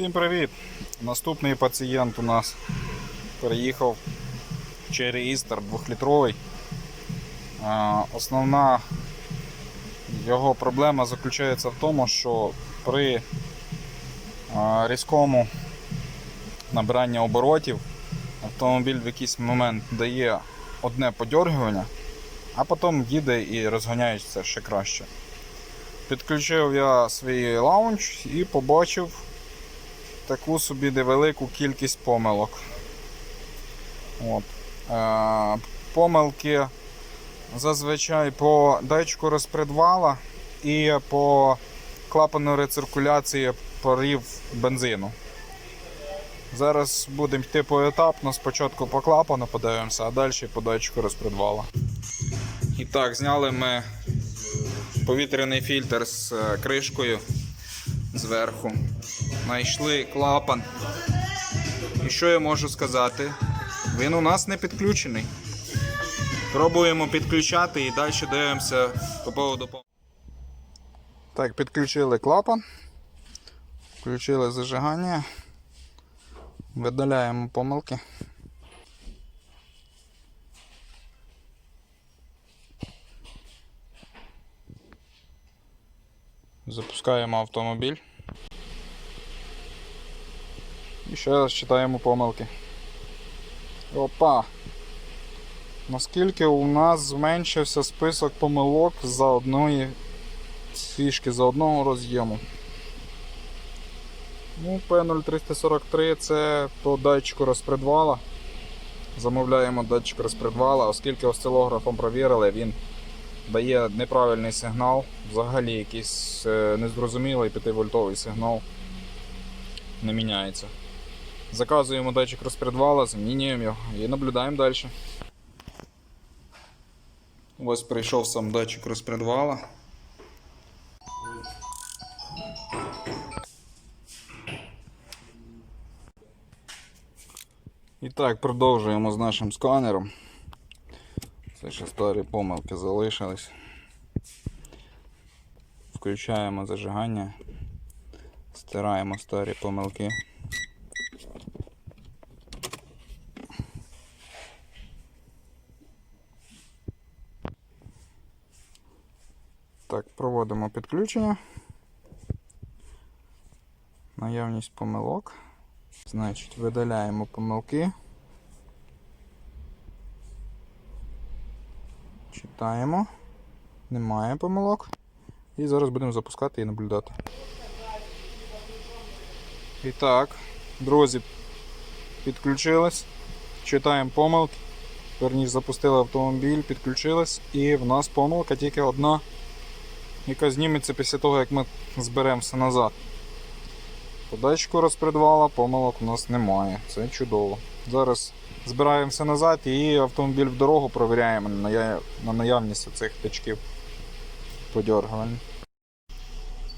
Всім привіт! Наступний пацієнт у нас переїхав Cherry Easter 2-літровий. Основна його проблема заключається в тому, що при різкому набиранні оборотів автомобіль в якийсь момент дає одне подьоргування, а потім їде і розганяється ще краще. Підключив я свій лаунч і побачив таку собі невелику кількість помилок. От. Е, помилки зазвичай по датчику розпредвала і по клапану рециркуляції парів бензину. Зараз будемо йти поетапно, спочатку по клапану подивимося, а далі по датчику розпредвала. І так, зняли ми повітряний фільтр з е, кришкою зверху. Знайшли клапан. І що я можу сказати? Він у нас не підключений. Пробуємо підключати і далі дивимося по поводу. Так, підключили клапан. Включили зажигання. Видаляємо помилки. Запускаємо автомобіль. І ще раз читаємо помилки. Опа! Наскільки у нас зменшився список помилок за одної фішки, за одного роз'єму. Ну, P0343 це по датчику розпредвала. Замовляємо датчик розпредвала, оскільки осцилографом провірили, він дає неправильний сигнал, взагалі якийсь е, незрозумілий 5-вольтовий сигнал не міняється. Заказуємо датчик розпредвала, замінюємо його і наблюдаємо далі. Ось прийшов сам датчик розпредвала. І так, продовжуємо з нашим сканером. Це ще старі помилки залишились. Включаємо зажигання, стираємо старі помилки. Так, проводимо підключення. Наявність помилок. Значить, видаляємо помилки. Читаємо. Немає помилок. І зараз будемо запускати і наблюдати. І так, друзі, підключились. Читаємо помилки. Верніше запустили автомобіль, підключились, і в нас помилка тільки одна, яка зніметься після того, як ми зберемося назад. По датчику розпредвала помилок у нас немає. Це чудово. Зараз збираємося назад і автомобіль в дорогу провіряємо на наявність цих тичків подергувань.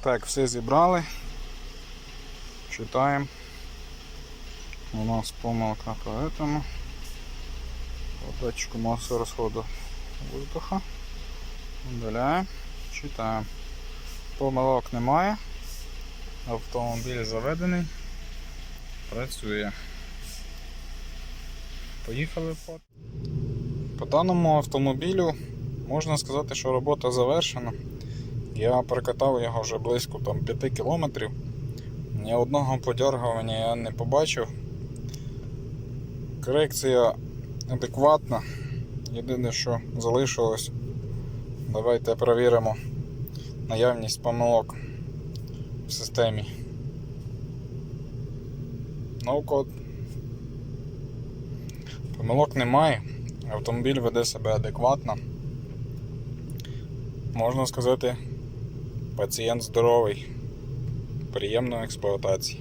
Так, все зібрали. Читаємо. У нас помилка по этому. По датчику масу розходу воздуха. Удаляємо. Читаємо. Помилок немає. Автомобіль заведений. Працює. Поїхали по. По даному автомобілю можна сказати, що робота завершена. Я прокатав його вже близько там, 5 кілометрів. Ні одного подергування я не побачив. Корекція адекватна. Єдине, що залишилось, давайте перевіримо наявність помилок в системі. Ноу-код. Помилок немає. Автомобіль веде себе адекватно. Можна сказати, пацієнт здоровий. Приємної експлуатації.